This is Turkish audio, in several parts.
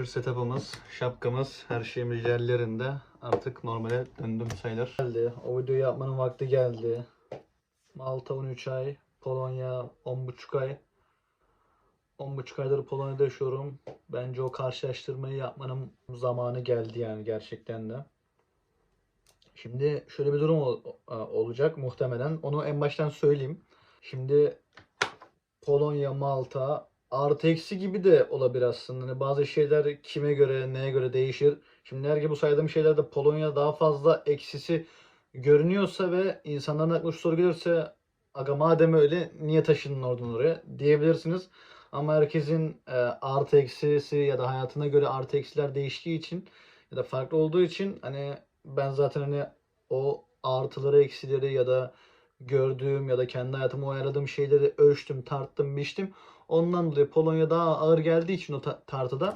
meşhur setup'ımız, şapkamız, her şeyimiz yerlerinde. Artık normale döndüm sayılır. Geldi. O videoyu yapmanın vakti geldi. Malta 13 ay, Polonya 10,5 ay. 10,5 aydır Polonya'da yaşıyorum. Bence o karşılaştırmayı yapmanın zamanı geldi yani gerçekten de. Şimdi şöyle bir durum ol- olacak muhtemelen. Onu en baştan söyleyeyim. Şimdi Polonya, Malta artı eksi gibi de olabilir aslında. Hani bazı şeyler kime göre, neye göre değişir. Şimdi eğer ki bu saydığım şeylerde Polonya daha fazla eksisi görünüyorsa ve insanların aklına şu soru gelirse aga madem öyle niye taşındın oradan oraya diyebilirsiniz. Ama herkesin e, artı eksisi ya da hayatına göre artı eksiler değiştiği için ya da farklı olduğu için hani ben zaten hani o artıları eksileri ya da gördüğüm ya da kendi hayatıma uyarladığım şeyleri ölçtüm, tarttım, biçtim. Ondan dolayı Polonya daha ağır geldiği için o ta- tartıda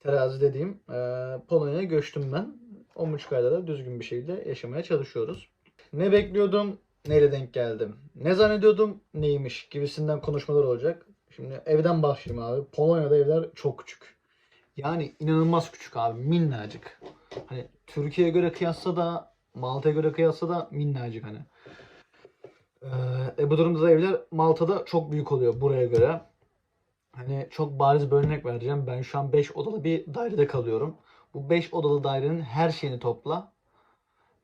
terazi dediğim eee Polonya'ya göçtüm ben. 10,5 ayda da düzgün bir şekilde yaşamaya çalışıyoruz. Ne bekliyordum, neyle denk geldim. Ne zannediyordum, neymiş gibisinden konuşmalar olacak. Şimdi evden başlayayım abi. Polonya'da evler çok küçük. Yani inanılmaz küçük abi. Minnacık. Hani Türkiye'ye göre kıyasla da Malta'ya göre kıyasla da minnacık hani. Ee, e bu durumda da evler Malta'da çok büyük oluyor buraya göre. Hani çok bariz bir örnek vereceğim. Ben şu an 5 odalı bir dairede kalıyorum. Bu 5 odalı dairenin her şeyini topla.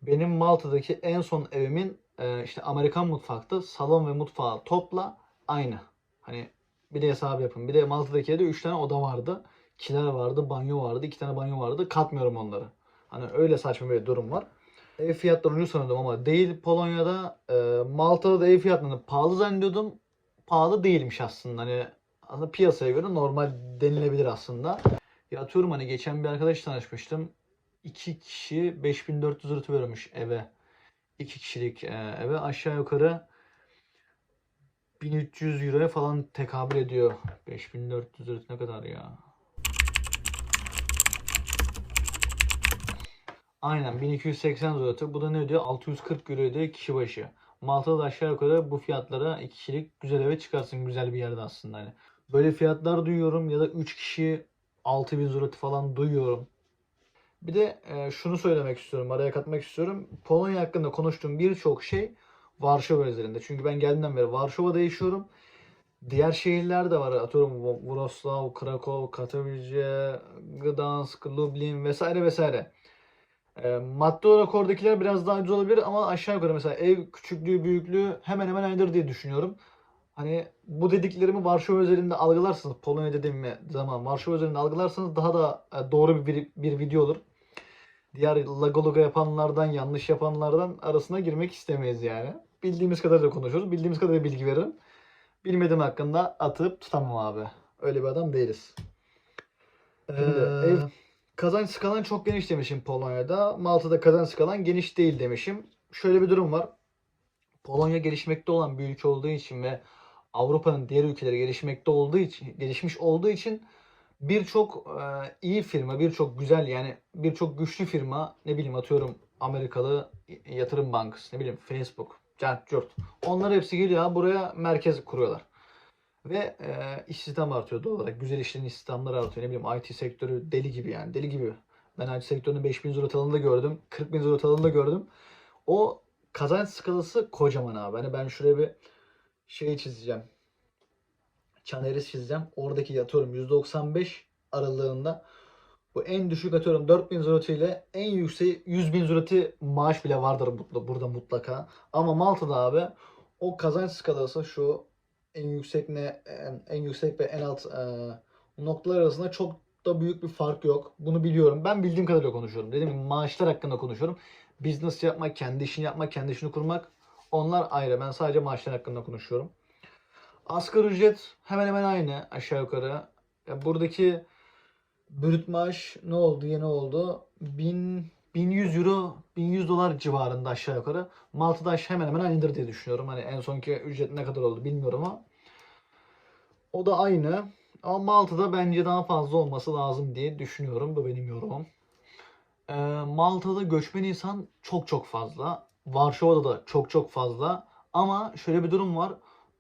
Benim Malta'daki en son evimin e, işte Amerikan mutfaktı. Salon ve mutfağı topla aynı. Hani bir de hesap yapın. Bir de Malta'daki evde 3 tane oda vardı. Kiler vardı, banyo vardı, 2 tane banyo vardı. Katmıyorum onları. Hani öyle saçma bir durum var. Ev fiyatları ucuz sanıyordum ama değil Polonya'da. E, Malta'da da ev fiyatlarını pahalı zannediyordum. Pahalı değilmiş aslında. Hani aslında piyasaya göre normal denilebilir aslında. Ya atıyorum hani geçen bir arkadaş tanışmıştım. İki kişi 5400 lira veriyormuş eve. İki kişilik e, eve aşağı yukarı 1300 euroya falan tekabül ediyor. 5400 lira ne kadar ya? Aynen 1280 zloty. Bu da ne ödüyor? 640 euro ödüyor kişi başı. Malta'da da aşağı yukarı bu fiyatlara iki kişilik güzel eve çıkarsın güzel bir yerde aslında hani. Böyle fiyatlar duyuyorum ya da 3 kişi 6000 zloty falan duyuyorum. Bir de e, şunu söylemek istiyorum, araya katmak istiyorum. Polonya hakkında konuştuğum birçok şey Varşova özelinde. Çünkü ben geldiğimden beri Varşova'da yaşıyorum. Diğer şehirler de var. Atıyorum Wrocław, Krakow, Katowice, Gdansk, Lublin vesaire vesaire. E, maddi olarak oradakiler biraz daha ucuz olabilir ama aşağı yukarı mesela ev küçüklüğü, büyüklüğü hemen hemen aynıdır diye düşünüyorum. Hani bu dediklerimi Varşova özelinde algılarsanız, Polonya dediğim zaman Varşova özelinde algılarsanız daha da e, doğru bir, bir video olur. Diğer lagologa yapanlardan, yanlış yapanlardan arasına girmek istemeyiz yani. Bildiğimiz kadarıyla konuşuyoruz. Bildiğimiz kadarıyla bilgi veririm. Bilmediğim hakkında atıp tutamam abi. Öyle bir adam değiliz. Şimdi ev kazanç skalan çok geniş demişim Polonya'da. Malta'da kazanç skalan geniş değil demişim. Şöyle bir durum var. Polonya gelişmekte olan bir ülke olduğu için ve Avrupa'nın diğer ülkeleri gelişmekte olduğu için, gelişmiş olduğu için birçok e, iyi firma, birçok güzel yani birçok güçlü firma ne bileyim atıyorum Amerikalı yatırım bankası, ne bileyim Facebook, Cart Curt. Onlar hepsi geliyor buraya merkez kuruyorlar. Ve e, istihdam artıyor doğal olarak. Güzel işlerin istihdamları artıyor. Ne bileyim IT sektörü deli gibi yani. Deli gibi. Ben IT sektörünün 5000 zloty alanında gördüm. 40 bin zloty alanında gördüm. O kazanç skalası kocaman abi. Hani ben şuraya bir şey çizeceğim. Çaneris çizeceğim. Oradaki atıyorum %95 aralığında bu en düşük atıyorum 4000 zloty ile en yüksek 100 bin zloty maaş bile vardır burada mutlaka. Ama Malta'da abi o kazanç skalası şu en yüksek ne en, en yüksek ve en alt e, noktalar arasında çok da büyük bir fark yok. Bunu biliyorum. Ben bildiğim kadarıyla konuşuyorum. Dediğim gibi maaşlar hakkında konuşuyorum. Business yapmak, kendi işini yapmak, kendi işini kurmak onlar ayrı. Ben sadece maaşlar hakkında konuşuyorum. Asgari ücret hemen hemen aynı aşağı yukarı. Ya buradaki brüt maaş ne oldu? Yeni oldu. 1000 1100 euro, 1100 dolar civarında aşağı yukarı. Malta'da hemen hemen aynıdır diye düşünüyorum. Hani en sonki ücret ne kadar oldu bilmiyorum ama o da aynı. Ama Malta'da bence daha fazla olması lazım diye düşünüyorum. Bu benim yorumum. Ee, Malta'da göçmen insan çok çok fazla. Varşova'da da çok çok fazla. Ama şöyle bir durum var.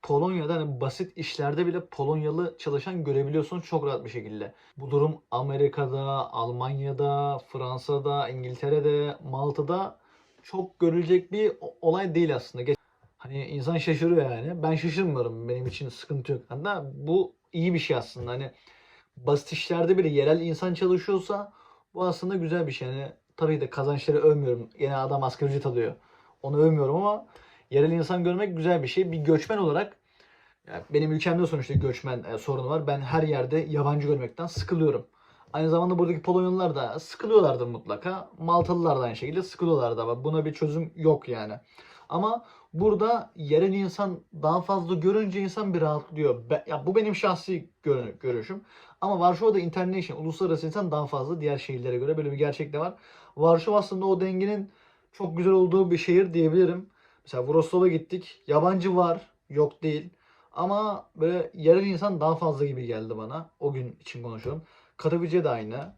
Polonya'da hani basit işlerde bile Polonyalı çalışan görebiliyorsunuz çok rahat bir şekilde. Bu durum Amerika'da, Almanya'da, Fransa'da, İngiltere'de, Malta'da çok görülecek bir olay değil aslında. Hani insan şaşırıyor yani. Ben şaşırmıyorum. Benim için sıkıntı yok. Hatta bu iyi bir şey aslında. Hani basit işlerde bile yerel insan çalışıyorsa bu aslında güzel bir şey. Yani tabii de kazançları övmüyorum. Yine adam asgari ücret alıyor. Onu övmüyorum ama yerel insan görmek güzel bir şey. Bir göçmen olarak yani benim ülkemde sonuçta göçmen e, sorunu var. Ben her yerde yabancı görmekten sıkılıyorum. Aynı zamanda buradaki Polonyalılar da sıkılıyorlardır mutlaka. Maltalılar da aynı şekilde sıkılıyorlardı ama buna bir çözüm yok yani. Ama burada yerel insan daha fazla görünce insan bir rahatlıyor. Be- ya bu benim şahsi görü- görüşüm. Ama Varşova'da international, uluslararası insan daha fazla diğer şehirlere göre böyle bir gerçek de var. Varşova aslında o dengenin çok güzel olduğu bir şehir diyebilirim. Mesela Wrocław'a gittik. Yabancı var, yok değil. Ama böyle yerel insan daha fazla gibi geldi bana. O gün için konuşuyorum. Katowice de aynı.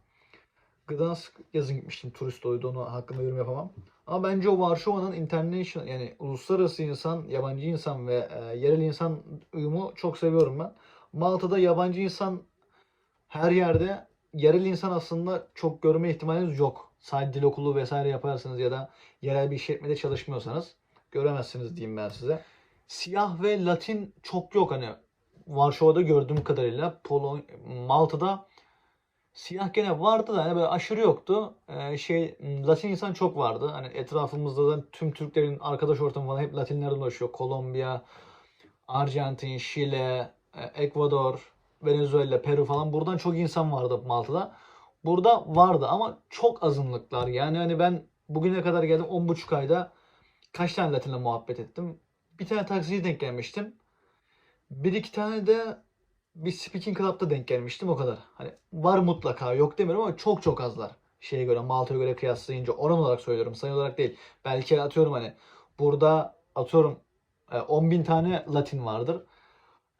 Gdansk yazın gitmiştim. Turist oydu. Onu hakkında yorum yapamam. Ama bence o Varşova'nın international yani uluslararası insan, yabancı insan ve e, yerel insan uyumu çok seviyorum ben. Malta'da yabancı insan her yerde yerel insan aslında çok görme ihtimaliniz yok. Sadece dil okulu vesaire yaparsanız ya da yerel bir işletmede çalışmıyorsanız göremezsiniz diyeyim ben size. Siyah ve Latin çok yok hani Varşova'da gördüğüm kadarıyla Polon Malta'da siyah gene vardı da hani böyle aşırı yoktu. Ee, şey Latin insan çok vardı. Hani etrafımızda da tüm Türklerin arkadaş ortamı falan hep Latinlerden oluşuyor. Kolombiya, Arjantin, Şile, e, Ekvador, Venezuela, Peru falan buradan çok insan vardı Malta'da. Burada vardı ama çok azınlıklar. Yani hani ben bugüne kadar geldim 10,5 ayda kaç tane Latinle muhabbet ettim. Bir tane taksiye denk gelmiştim. Bir iki tane de bir speaking club'da denk gelmiştim o kadar. Hani var mutlaka yok demiyorum ama çok çok azlar. Şeye göre Malta'ya göre kıyaslayınca oran olarak söylüyorum sayı olarak değil. Belki atıyorum hani burada atıyorum 10 bin tane Latin vardır.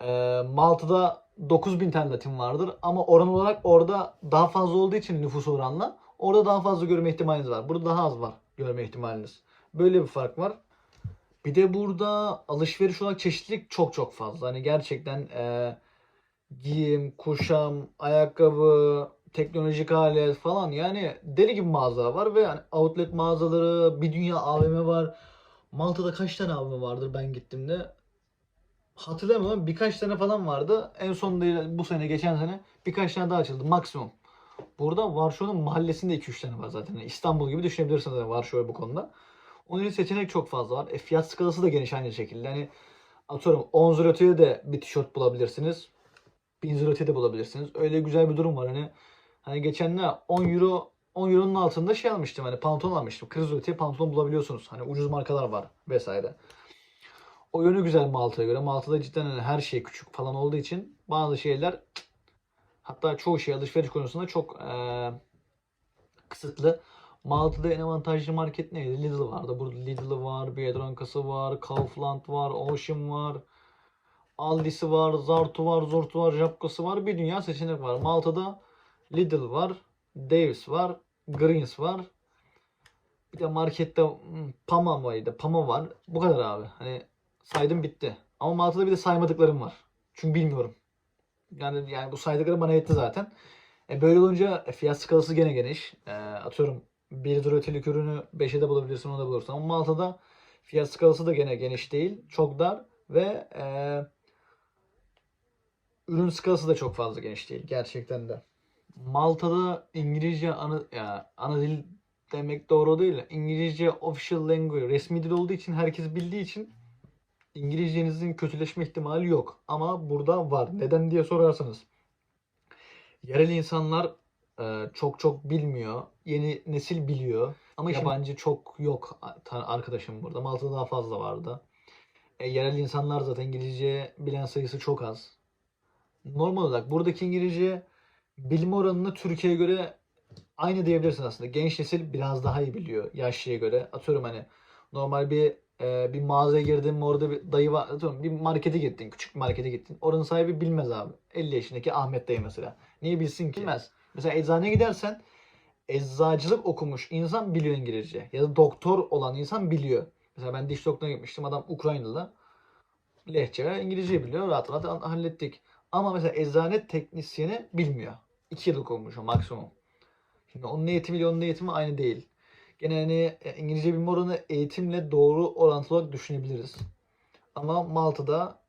E, Malta'da 9 bin tane Latin vardır ama oran olarak orada daha fazla olduğu için nüfus oranla orada daha fazla görme ihtimaliniz var. Burada daha az var görme ihtimaliniz. Böyle bir fark var. Bir de burada alışveriş olarak çeşitlilik çok çok fazla. Hani gerçekten e, giyim, kuşam, ayakkabı, teknolojik alet falan yani deli gibi mağaza var ve yani outlet mağazaları, bir dünya AVM var. Malta'da kaç tane AVM vardır ben gittiğimde? Hatırlamıyorum birkaç tane falan vardı. En son bu sene geçen sene birkaç tane daha açıldı maksimum. Burada Varşova'nın mahallesinde 2-3 tane var zaten. İstanbul gibi düşünebilirsiniz Varşova bu konuda. Onun için seçenek çok fazla var. E, fiyat skalası da geniş aynı şekilde. Hani atıyorum 10 zlotü'ye de bir tişört bulabilirsiniz. 1000 zlotü'ye de bulabilirsiniz. Öyle güzel bir durum var. Hani hani geçen ne 10 euro 10 euronun altında şey almıştım hani pantolon almıştım. 40 zlotü'ye pantolon bulabiliyorsunuz. Hani ucuz markalar var vesaire. O yönü güzel Malta'ya göre. Malta'da cidden hani her şey küçük falan olduğu için bazı şeyler hatta çoğu şey alışveriş konusunda çok eee, kısıtlı. Malta'da en avantajlı market neydi? Lidl vardı. Burada Lidl var, Biedranka'sı var, Kaufland var, Ocean var, Aldi'si var, Zartu var, Zortu var, Japka'sı var. Bir dünya seçenek var. Malta'da Lidl var, Dave's var, Greens var. Bir de markette hmm, Pama mıydı? Pama var. Bu kadar abi. Hani saydım bitti. Ama Malta'da bir de saymadıklarım var. Çünkü bilmiyorum. Yani yani bu saydıklarım bana yetti zaten. E böyle olunca e, fiyat skalası gene geniş. E, atıyorum 1 lira ötelik ürünü 5'e de bulabilirsin, onu da bulursun. Ama Malta'da fiyat skalası da gene geniş değil. Çok dar ve e, ürün skalası da çok fazla geniş değil. Gerçekten de. Malta'da İngilizce ana, ya, ana dil demek doğru değil. İngilizce official language, resmi dil olduğu için herkes bildiği için İngilizcenizin kötüleşme ihtimali yok. Ama burada var. Neden diye sorarsanız. Yerel insanlar e, çok çok bilmiyor. Yeni nesil biliyor. Ama yabancı çok yok arkadaşım burada. Malta'da daha fazla vardı. E, yerel insanlar zaten İngilizce bilen sayısı çok az. Normal olarak buradaki İngilizce bilme oranını Türkiye'ye göre aynı diyebilirsin aslında. Genç nesil biraz daha iyi biliyor yaşlıya göre. Atıyorum hani normal bir e, bir mağazaya girdin mi orada bir dayı var. Atıyorum bir markete gittin. Küçük bir markete gittin. Oranın sahibi bilmez abi. 50 yaşındaki Ahmet dayı mesela. Niye bilsin ki? Bilmez. Mesela eczaneye gidersen eczacılık okumuş insan biliyor İngilizce. Ya da doktor olan insan biliyor. Mesela ben diş doktoruna gitmiştim. Adam Ukraynalı. Lehçe ve İngilizce biliyor. Rahat rahat hallettik. Ama mesela eczane teknisyeni bilmiyor. 2 yıllık olmuş o maksimum. Şimdi onun eğitimiyle onun eğitimi aynı değil. Gene hani e, İngilizce bilme oranı eğitimle doğru orantılı olarak düşünebiliriz. Ama Malta'da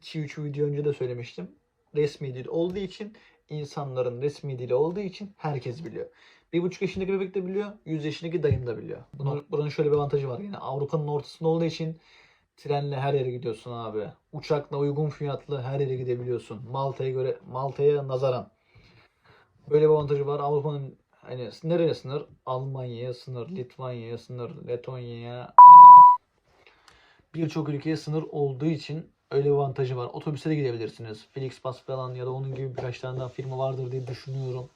2-3 video önce de söylemiştim. Resmi dil olduğu için insanların resmi dili olduğu için herkes biliyor. Bir buçuk yaşındaki bebek de biliyor, 100 yaşındaki dayım da biliyor. Bunun, buranın şöyle bir avantajı var. Yani Avrupa'nın ortasında olduğu için trenle her yere gidiyorsun abi. Uçakla uygun fiyatlı her yere gidebiliyorsun. Malta'ya göre Malta'ya nazaran. Böyle bir avantajı var. Avrupa'nın hani nereye sınır? Almanya'ya sınır, Litvanya'ya sınır, Letonya'ya birçok ülkeye sınır olduğu için öyle bir avantajı var. Otobüse de gidebilirsiniz. Flixbus falan ya da onun gibi birkaç tane daha firma vardır diye düşünüyorum.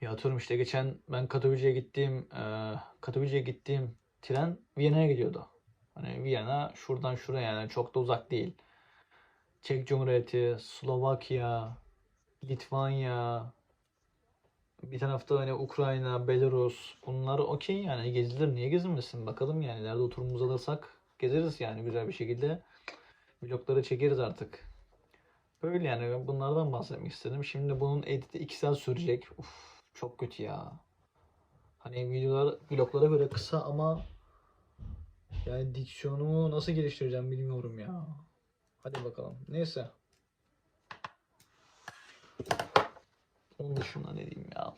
Ya atıyorum işte geçen ben Katowice'ye gittiğim e, Katowice'ye gittiğim tren Viyana'ya gidiyordu. Hani Viyana şuradan şuraya yani çok da uzak değil. Çek Cumhuriyeti, Slovakya, Litvanya, bir tarafta hani Ukrayna, Belarus bunlar okey yani gezilir niye gezilmesin bakalım yani ileride oturumumuzu alırsak gezeriz yani güzel bir şekilde vlogları çekeriz artık. Böyle yani bunlardan bahsetmek istedim. Şimdi bunun editi 2 saat sürecek. Uf çok kötü ya. Hani videolar vloglara göre kısa ama yani diksiyonumu nasıl geliştireceğim bilmiyorum ya. Hadi bakalım. Neyse. Onun dışında ne diyeyim ya.